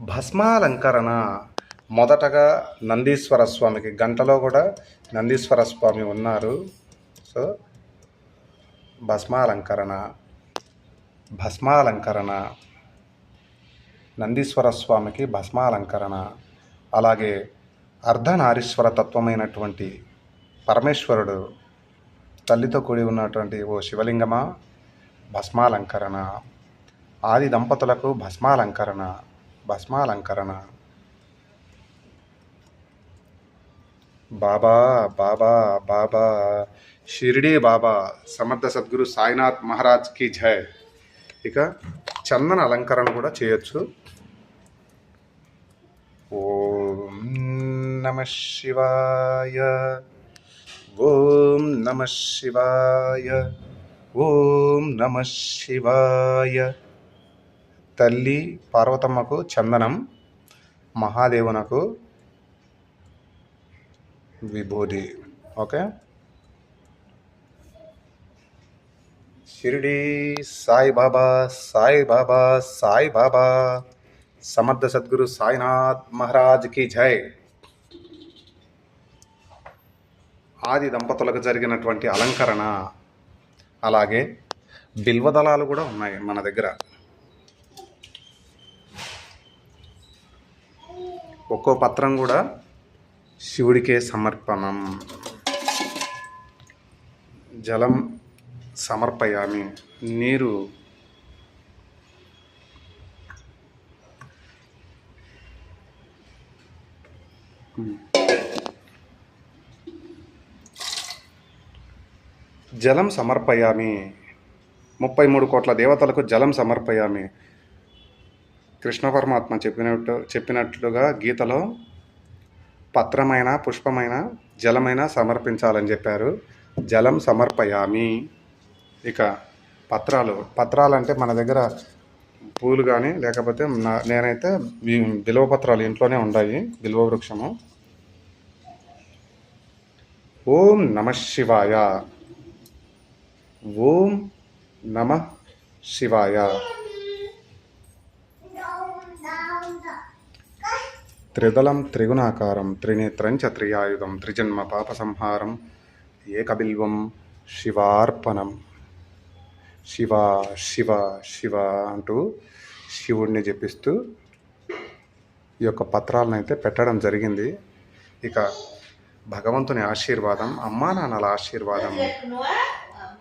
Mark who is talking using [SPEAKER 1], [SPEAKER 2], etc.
[SPEAKER 1] భస్మాలంకరణ. మొదటగా నందీశ్వర స్వామికి గంటలో కూడా నందీశ్వర స్వామి ఉన్నారు. సో భస్మాలంకరణ భస్మాలంకరణ. నందీశ్వర స్వామికి భస్మాలంకరణ. అలాగే అర్ధనారీశ్వర తత్వమైనటువంటి పరమేశ్వరుడు తల్లితో కూడి ఉన్నటువంటి ఓ శివలింగమా? భస్మాలంకరణ. ఆది దంపతులకు భస్మాలంకరణ. భస్మాలంకరణ. బాబా బాబా బాబా షిరిడి బాబా సమర్థ సద్గురు సాయినాథ్ మహారాజ్కి జై. ఇక చందన అలంకరణ కూడా చేయొచ్చు. ఓం నమ శివాయ. ఓం నమ శివాయ. ఓం నమ శివాయ. తల్లి పార్వతమ్మకు చందనం మహాదేవునకు విభూది ఓకే? షిరిడి సాయిబాబా సాయిబాబా సాయిబాబా. సమర్థ సద్గురు సాయినాథ్ మహారాజ్కి జై. ఆది దంపతులకు జరిగినటువంటి అలంకరణ. అలాగే బిల్వదళాలు కూడా ఉన్నాయి మన దగ్గర. ఒక్కో పత్రం కూడా శివుడికే సమర్పణం. జలం సమర్పయామి నీరు జలం సమర్పయామి. ముప్పై మూడు కోట్ల దేవతలకు జలం సమర్పయామి. కృష్ణ పరమాత్మ చెప్పినట్టు చెప్పినట్లుగా గీతలో పత్రమైన పుష్పమైన జలమైన సమర్పించాలని చెప్పారు. జలం సమర్పయామి. ఇక పత్రాలు పత్రాలు అంటే మన దగ్గర పూలు కానీ లేకపోతే నా- నేనైతే వి- బిల్వ పత్రాలు ఇంట్లోనే ఉన్నాయి బిల్వ వృక్షము. ఓం నమ శివాయ. ఓం నమ శివాయ. త్రిదళం త్రిగుణాకారం త్రినేత్రం చ త్రియాయుధం త్రిజన్మ పాప సంహారం ఏకబిల్వం శివార్పణం. శివ శివ శివ అంటూ శివుడిని జపిస్తూ ఈ యొక్క పత్రాలను అయితే పెట్టడం జరిగింది. ఇక భగవంతుని ఆశీర్వాదం అమ్మా నాన్నల ఆశీర్వాదం.